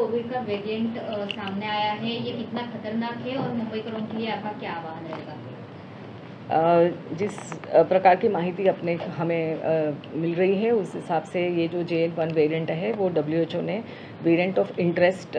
Covid का variant सामने आया है ये कितना खतरनाक है और मुंबईकरों के लिए आपका क्या आह्वान रहेगा? जिस प्रकार की माहिती अपने, हमें मिल रही है, उस हिसाब से ये जो जे एल वन वेरियंट है, वो डब्ल्यू एच ओ ने वेरियंट ऑफ़ इंटरेस्ट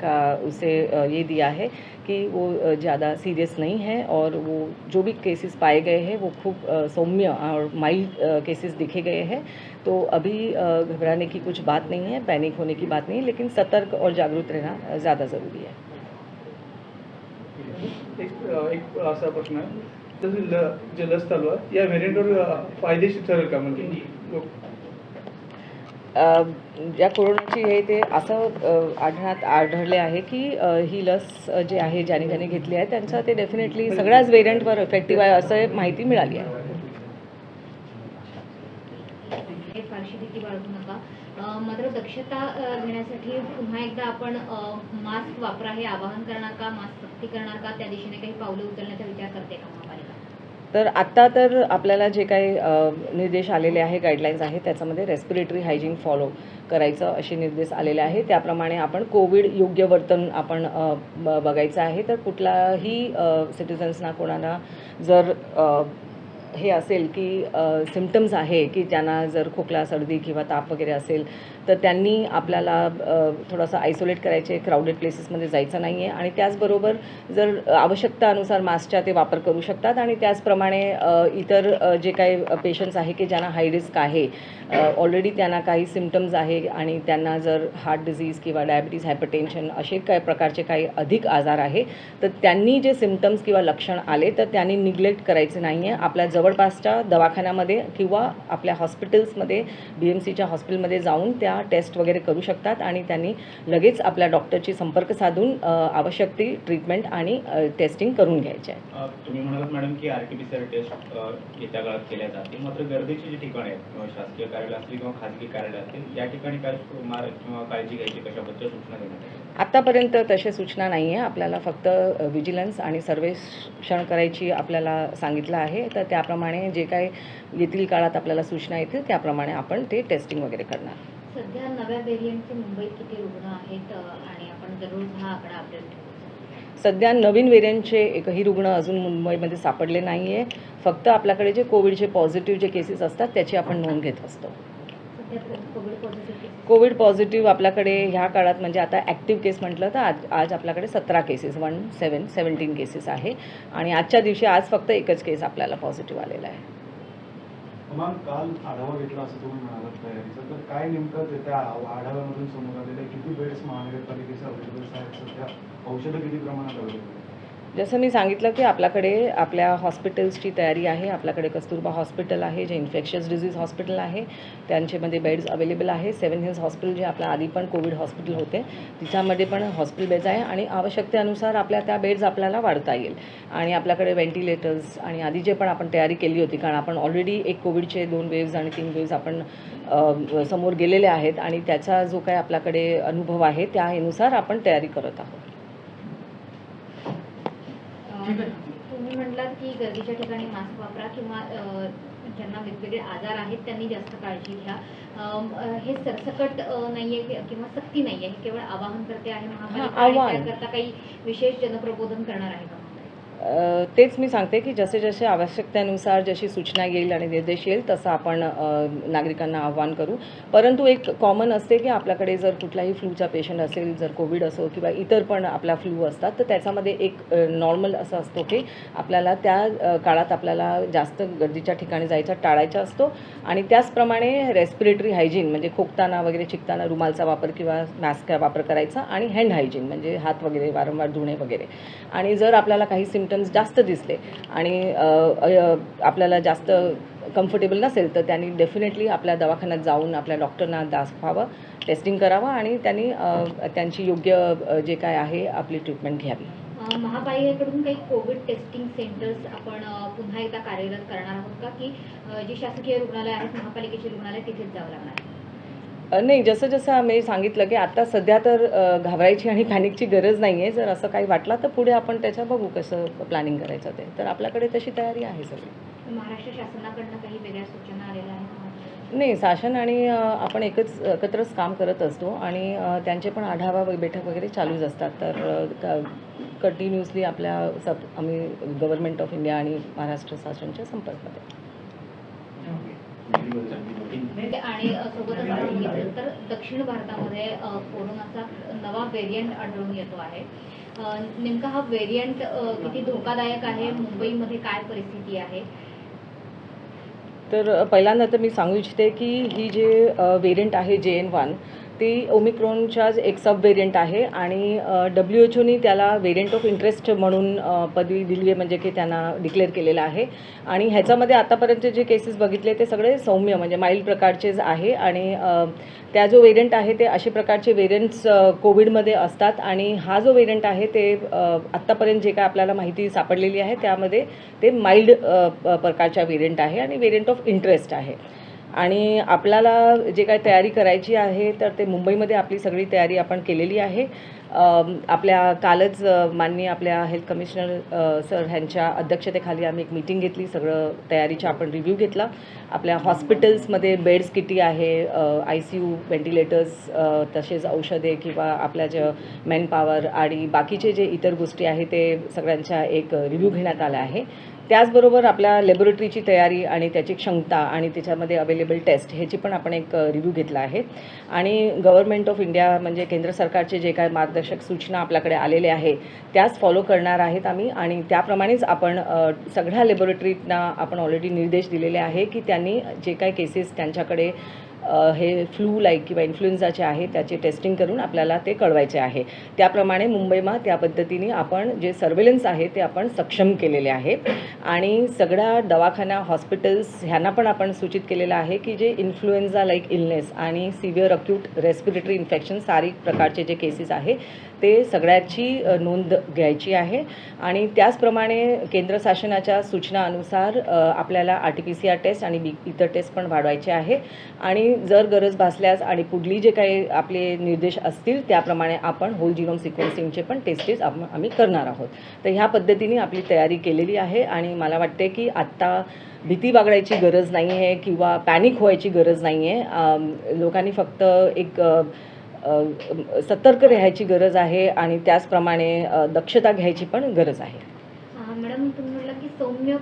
का उसे ये दिया है कि वो ज़्यादा सीरियस नहीं है और वो जो भी केसेस पाए गए हैं, वो खूब सौम्य और माइल्ड केसेस दिखे गए हैं। तो अभी घबराने की कुछ बात नहीं है, पैनिक होने की बात नहीं है, लेकिन सतर्क और जागरूक रहना ज़्यादा ज़रूरी है। एक एक आहे जसं ल जे लस चालू आहे या व्हेरियंटवर फायदेशीर ठरेल का म्हणजे? अ, ज्या कोरोनाची हे ते असं आढळण्यात आढळले आहे की ही लस जे आहे ज्याने ज्याने घेतली आहे त्यांचं ते डेफिनेटली सगळ्याच वेरियंटवर इफेक्टिव्ह आहे असं माहिती मिळाली आहे. हे फारशी भीती बाळगू नका. अ, मात्र दक्षता घेण्यासाठी पुन्हा एकदा आपण मास्क वापरा हे आवाहन करणार का? मास्क सक्ती करणार का? त्या दिशेने काही पावले उचलण्याचा विचार करते का? तर आत्ता तर आपल्याला जे काही निर्देश आलेले आहे गाईडलाईन्स आहे त्याच्यामध्ये रेस्पिरेटरी हायजीन फॉलो करायचं असे निर्देश आलेले आहे. त्याप्रमाणे आपण कोविड योग्य वर्तन आपण ब- बघायचं आहे. तर कुठलाही सिटिझन्सना कोणाला जर हे असेल की सिमटम्स आहे की त्यांना जर खोकला सर्दी किंवा ताप वगैरे असेल तर त्यांनी आपल्याला थोडंसं आयसोलेट करायचे क्राऊडेड प्लेसेसमध्ये जायचं नाही आहे आणि त्याचबरोबर जर आवश्यकतानुसार मास्कचा ते वापर करू शकतात आणि त्याचप्रमाणे इतर जे काही पेशंट्स आहे की ज्यांना हाय रिस्क आहे ऑलरेडी त्यांना काही सिमटम्स आहे आणि त्यांना जर हार्ट डिझीज किंवा डायबिटीज हायपरटेन्शन असे काही प्रकारचे काही अधिक आजार आहे तर त्यांनी जे सिमटम्स किंवा लक्षण आले तर त्यांनी निग्लेक्ट करायचे नाही आहे आपल्या जवळपासच्या दवाखान्यामध्ये किंवा आपल्या हॉस्पिटल्समध्ये बी एम सीच्या हॉस्पिटलमध्ये जाऊन त्या टेस्ट वगैरे करू शकतात आणि त्यांनी लगेच आपल्या डॉक्टरशी संपर्क साधून आवश्यक ती ट्रीटमेंट आणि टेस्टिंग करून घ्यायचे आहे. तुम्ही म्हणालात मॅडम की R T P C R test येत्या काळात केल्या जातील. मात्र गर्दीची जी ठिकाणं आहेत किंवा शासकीय कार्यालय असतील किंवा खाजगी कार्यालय असतील या ठिकाणी काय किंवा काळजी घ्यायची कशाबद्दल सूचना देण्यात आत्तापर्यंत तशी सूचना नाही आहे. आपल्याला फक्त विजिलन्स आणि सर्वेक्षण करायची आपल्याला सांगितलं आहे. तर त्याप्रमाणे जे काही येथील काळात आपल्याला सूचना येतील त्याप्रमाणे आपण ते टेस्टिंग वगैरे करणार. सध्या नव्या व्हेरियंटचे मुंबईत किती रुग्ण आहेत आणि आपण दररोज हा आकडा अपडेट ठेवू सध्या नवीन वेरियंटचे एकही रुग्ण अजून मुंबईमध्ये सापडले नाही आहे फक्त आपल्याकडे जे कोविडचे पॉझिटिव्ह जे केसेस असतात त्याची आपण नोंद घेत असतो. कोविड पॉझिटिव्ह आपल्याकडे ह्या काळात म्हणजे आता ॲक्टिव्ह केस म्हटलं तर आज आज आपल्याकडे सतरा cases one seven seventeen cases आहे. आणि आजच्या दिवशी आज फक्त एकच केस आपल्याला पॉझिटिव्ह आलेला आहे. काल आढावा घेतला असं तुम्ही म्हणालात तयारीचा. तर काय नेमकं ते त्या आढाव्यामधून समोर आलेलं आहे? किती बेड्स महानगरपालिकेचे अवेलेबल आहेत सध्या? औषधं किती प्रमाणात अवेलेबल जसं मी सांगितलं की आपल्याकडे आपल्या हॉस्पिटल्सची तयारी आहे आपल्याकडे कस्तुरबा हॉस्पिटल आहे जे इन्फेक्शियस डिझीज हॉस्पिटल आहे त्यांच्यामध्ये बेड्स अवेलेबल आहे. सेवन हिल्स हॉस्पिटल जे आपल्या आधी पण कोविड हॉस्पिटल होते तिच्यामध्ये पण हॉस्पिटल बेड्स आहे आणि आवश्यकतेनुसार आपल्या त्या बेड्स आपल्याला वाढता येईल. आणि आपल्याकडे व्हेंटिलेटर्स आणि आधी जे पण आपण तयारी केली होती कारण आपण ऑलरेडी एक कोविडचे दोन वेव्ज आणि तीन वेव्ज आपण समोर गेलेले आहेत आणि त्याचा जो काही आपल्याकडे अनुभव आहे त्यानुसार आपण तयारी करत आहोत. तुम्ही म्हटलात की गर्दीच्या ठिकाणी मास्क वापरा किंवा ज्यांना वेगवेगळे आजार आहेत त्यांनी जास्त काळजी घ्या. हे सरसकट नाहीये कि- किंवा सक्ती नाहीये हे केवळ आवाहन करते आहे महापालिका. त्याकरता काही विशेष जनप्रबोधन करणार आहे का? तेच मी सांगते की जसे जसे आवश्यकतेनुसार जशी सूचना येईल आणि निर्देश येईल तसं आपण नागरिकांना आव्हान करू. परंतु एक कॉमन असते की आपल्याकडे जर कुठलाही फ्लूचा पेशंट असेल जर कोविड असो किंवा इतर पण आपला फ्लू असतात तर त्याच्यामध्ये एक नॉर्मल असं असतो की आपल्याला त्या काळात आपल्याला जास्त गर्दीच्या ठिकाणी जायचा टाळायचा असतो. आणि त्याचप्रमाणे रेस्पिरेटरी हायजीन म्हणजे खोकताना वगैरे चिकताना रुमालचा वापर किंवा मास्कचा वापर करायचा आणि हँड हायजीन म्हणजे हात वगैरे वारंवार धुणे वगैरे. आणि जर आपल्याला काही सिम सिमटम्स जास्त दिसले. आणि आपल्याला जास्त कम्फर्टेबल नसेल तर त्यांनी डेफिनेटली आपल्या दवाखान्यात जाऊन आपल्या डॉक्टरना दाखवावं टेस्टिंग करावं आणि त्यांनी त्यांची योग्य जे काय आहे आपली ट्रीटमेंट घ्यावी. महापालिकेकडून काही कोविड टेस्टिंग सेंटर्स आपण पुन्हा एकदा कार्यरत करणार आहोत का? की जी शासकीय रुग्णालय आहेत महापालिकेचे रुग्णालय तिथेच जावं लागणार. नाही जसं जसं आम्ही सांगितलं की आता सध्या तर घाबरायची आणि पॅनिकची गरज नाही आहे जर असं काही वाटलं तर पुढे आपण त्याचं बघू कसं प्लॅनिंग करायचं ते. तर आपल्याकडे तशी तयारी आहे सगळी. महाराष्ट्र शासनाकडनं काही वेगळ्या सूचना आलेल्या आहेत? नाही शासन आणि आपण एकच एकत्रच काम करत असतो आणि त्यांचे पण आढावा बैठक वगैरे चालूच असतात. तर कंटिन्युअसली आपल्या सब आम्ही गव्हर्नमेंट ऑफ इंडिया आणि महाराष्ट्र शासनच्या संपर्कात आणि सोबतच आपण घेतलं तर दक्षिण भारतामध्ये कोरोनाचा नवा व्हेरियंट आढळून येतो आहे. नेमका हा व्हेरियंट किती धोकादायक आहे? मुंबईमध्ये काय परिस्थिती आहे? तर पहिल्यांदा तर मी सांगू इच्छिते की ही जे वेरियंट आहे जे एन वन ती ओमिक्रॉनच्याच एक सब व्हेरियंट आहे आणि डब्ल्यू एच ओनी त्याला व्हेरियंट ऑफ इंटरेस्ट म्हणून पदवी दिली आहे म्हणजे की त्यांना डिक्लेअर केलेलं आहे. आणि ह्याच्यामध्ये आतापर्यंत जे केसेस बघितले ते सगळे सौम्य म्हणजे माइल्ड प्रकारचेच आहे आणि त्या जो व्हेरियंट आहे ते असे प्रकारचे व्हेरियंट्स कोविडमध्ये असतात आणि हा जो व्हेरियंट आहे ते आत्तापर्यंत जे काय आपल्याला माहिती सापडलेली आहे त्यामध्ये ते माइल्ड प्रकारच्या व्हेरियंट आहे आणि व्हेरियंट ऑफ इंटरेस्ट आहे. आणि आपल्याला जे काय तयारी करायची आहे तर ते मुंबईमध्ये आपली सगळी तयारी आपण केलेली आहे. आपल्या कालच माननीय आपल्या हेल्थ कमिशनर सर ह्यांच्या अध्यक्षतेखाली आम्ही एक मीटिंग घेतली. सगळं तयारीचा आपण रिव्ह्यू घेतला. आपल्या हॉस्पिटल्समध्ये बेड्स किती आहे आय सी यू व्हेंटिलेटर्स तसेच औषधे किंवा आपल्या ज्या मॅनपॉवर आणि बाकीचे जे इतर गोष्टी आहे ते सगळ्यांच्या एक रिव्ह्यू घेण्यात आला आहे. त्याचबरोबर आपल्या लॅबोरेटरीची तयारी आणि त्याची क्षमता आणि त्याच्यामध्ये अवेलेबल टेस्ट ह्याची पण आपण एक रिव्ह्यू घेतला आहे. आणि गव्हर्नमेंट ऑफ इंडिया म्हणजे केंद्र सरकारचे जे काय मार्गदर्शक सूचना आपल्याकडे आलेले आहे त्याच फॉलो करणार आहेत आम्ही. आणि त्याप्रमाणेच आपण सगळ्या लॅबोरेटरीजना आपण ऑलरेडी निर्देश दिलेले आहे की त्यांनी जे काही केसेस त्यांच्याकडे हे फ्लू लाईक किंवा इन्फ्लुएन्झाचे आहे त्याचे टेस्टिंग करून आपल्याला ते कळवायचे आहे. त्याप्रमाणे मुंबईमा त्या पद्धतीने आपण जे सर्वेलन्स आहे ते आपण सक्षम केलेले आहे. आणि सगळ्या दवाखाना हॉस्पिटल्स ह्यांना पण आपण सूचित केलेलं आहे की जे इन्फ्लुएन्झा लाईक इलनेस आणि severe acute respiratory infection SARI प्रकारचे जे केसेस आहे ते सगळ्याची नोंद घ्यायची आहे. आणि त्याचप्रमाणे केंद्र शासनाच्या सूचनानुसार आपल्याला R T P C R test आणि बी इतर टेस्ट पण वाढवायचे आहे. आणि जर गरज भासल्यास आणि पुढली जे काही आपले निर्देश असतील त्याप्रमाणे आपण होल जिनोम सिक्वेन्सिंगचे पण टेस्टेस आम्ही करणार आहोत. तर ह्या पद्धतीने आपली तयारी केलेली आहे आणि मला वाटते की आत्ता भीती बागडायची गरज नाही आहे किंवा पॅनिक व्हायची गरज नाही आहे लोकांनी फक्त एक सतर्क राहायची गरज आहे आणि त्याचप्रमाणे दक्षता घ्यायची पण गरज आहे. मॅडम तुम्ही म्हटलं की सौम्य